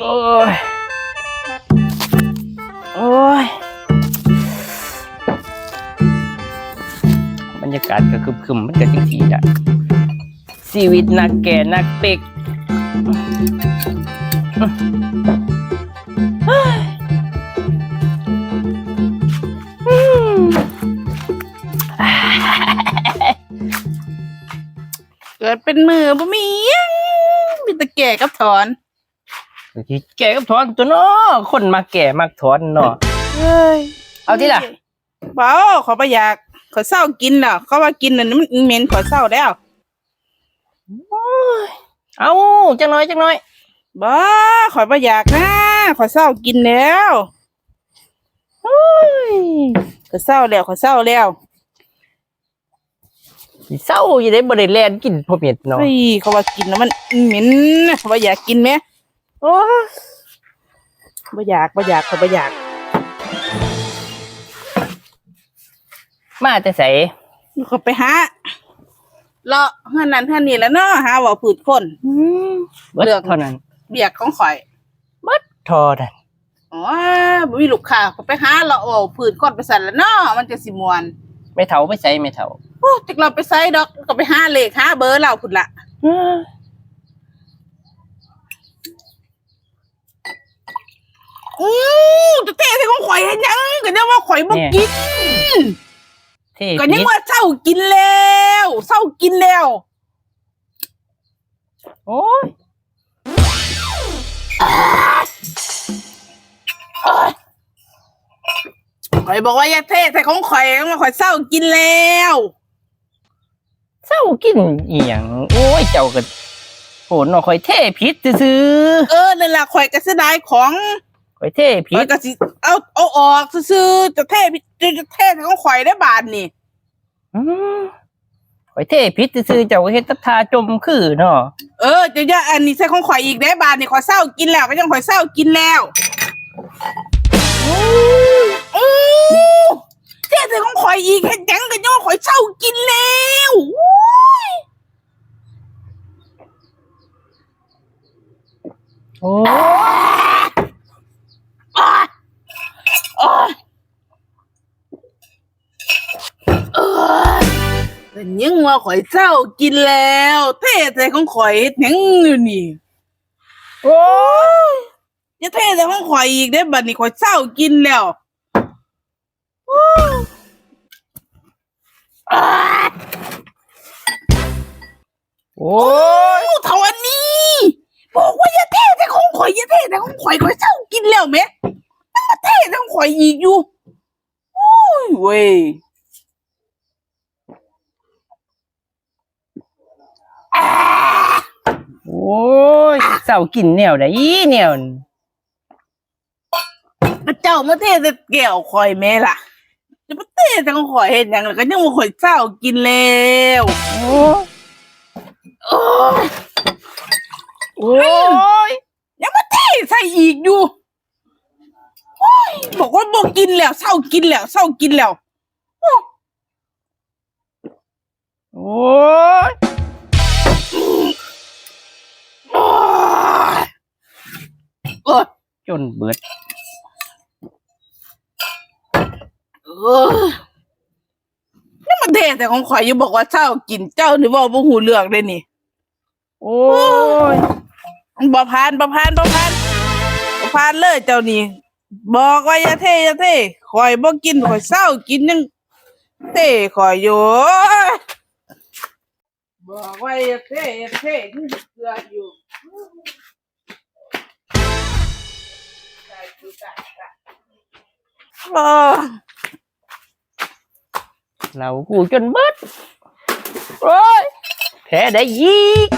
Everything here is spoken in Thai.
โอ้ย โอ้ย บรรยากาศก็คึมๆมันก็จังสีละชีวิตนักแก่นักเป็กเกิดเป็นมือบ่มียังมีแต่แก่กับถอน ที่แก่กับถอนตัวเนาะคนมาแก่มักถอนเนาะเฮ้ยเอาที่ล่ะเบาขอประอยากขอเศร้ากินแล้วเขาว่ากินน่ะมันเหม็นขอเศร้าแล้วเอาจังน้อยจังน้อยบ้าขอประอยากนะขอเศร้ากินแล้วโอ้ยขอเศร้าแล้วขอเศร้าแล้วสิเศร้าอยู่ได้บ่ได้แลนกินพอเม็ดเนาะเฮ้ยเขาว่ากินแล้วมันเหม็นเขาว่าอยากกินไหม โอ้ยบ่อยากบ่อยากขอบ่อยาก มาแต่ใสขอไปหาเลาะเฮือนนั้นเฮือนนี้แล้วเนาะหาเว่าผืดคนเบิดเลือกเท่านั้น เบียกของข่อยเบิดเทอนั้นอ๋อบ่มีลูกค้าก็ไปหาเลาะเว่าผืดคนไปสั่นแล้วเนาะมันจะสิม่วนไม่เฒ่าไม่ใส่ไม่เฒ่าโอ้จักเราไปไซดอกก็ไปหาเลขหาเบอร์เราพุ่นละ อู้จะเท่ใส่ของข่อยเห็นยังก็ยังว่าข่อยบ่กินเท่ก็ยังปิดว่าเศร้ากินแล้วเศร้ากินแล้ว โอ้ยข่อยบอกว่าอย่าเท่ใส่ของข่อยว่าข่อยเศร้ากินแล้วเศร้ากินอีหยังโอ้ยเจ้าก็โหนเนาะข่อยเท่ผิดซื่อเออนั่นล่ะข่อยก็เสียดายของๆ ข่อยเท่ผิข่อดยก็สิเอาเอาออกซื่อๆจะเท่จะจะเท่ใส่ของข่อยได้บาทนี่อืมข่อยเท่ผิดซื่อๆเจ้าก็เฮ็ดแตะทาจมคือเนาะเออจะอย่าอันนี้ใส่ของข่อยอีกได้บาทนี่ข่อยเศร้ากินแล้วก็ยังข่อยเศร้ากินแล้วอู้เท่ใส่ของข่อยอีกเห็นยังก็ยังว่าข่อยเศร้ากินแล้วอู้ยโอ้ แต่ยังว่าข่อยเศร้ากินแล้วเท่ใส่ของข่อยเฮ็ดหยังอยู่นี่โอ้ยอย่าเท่ใส่ของข่อยอีกได้อบัดนี้ข่อยเศร้ากินแล้วอ้า โอ้ยอู้เท่าอันนี้ บอกว่าอย่าเท่ใส่ของข่อยอย่าเท่ใส่ของข่อยข่อยเศร้ากินแล้วแหม่ยังมาเท่ใส่ของข่อยอีกอยู่โอ้ยเว้ยอ่า โอ้ยเศร้ากินแนวใดแนวนั้นพระเจ้ามาเทศแก้วคอยแม่ล่ะจะมาเทศจังข่อยเห็นอย่างแล้วก็ยังมาข่อยเศร้ากินแล้วโอ้ยโอ้ยโอ้ยยังมาเทใส่อีกอยู่โอ้ยบอกว่าบอกกินแล้วเศร้ากินแล้วเศร้ากินแล้วโอ้ จนเบิดเออนี่มาเทศแต่ของข่อยอยู่บอกว่าเศร้ากินเจ้านี่บอกบ่หูเรื่องเลยนี่ โอ้ยบ่พานบ่พานบ่พานบ่พานเลยเจ้านี่บอกว่าอย่าเท่อย่าเท่ข่อยบ่กินข่อยเศร้ากินยังเท่ข่อยอยู่บอกว่าอย่าเท่อย่าเท่นี่เกลืออยู่ เรากูจนเบิดโอ้ยแพ้ได้ยีก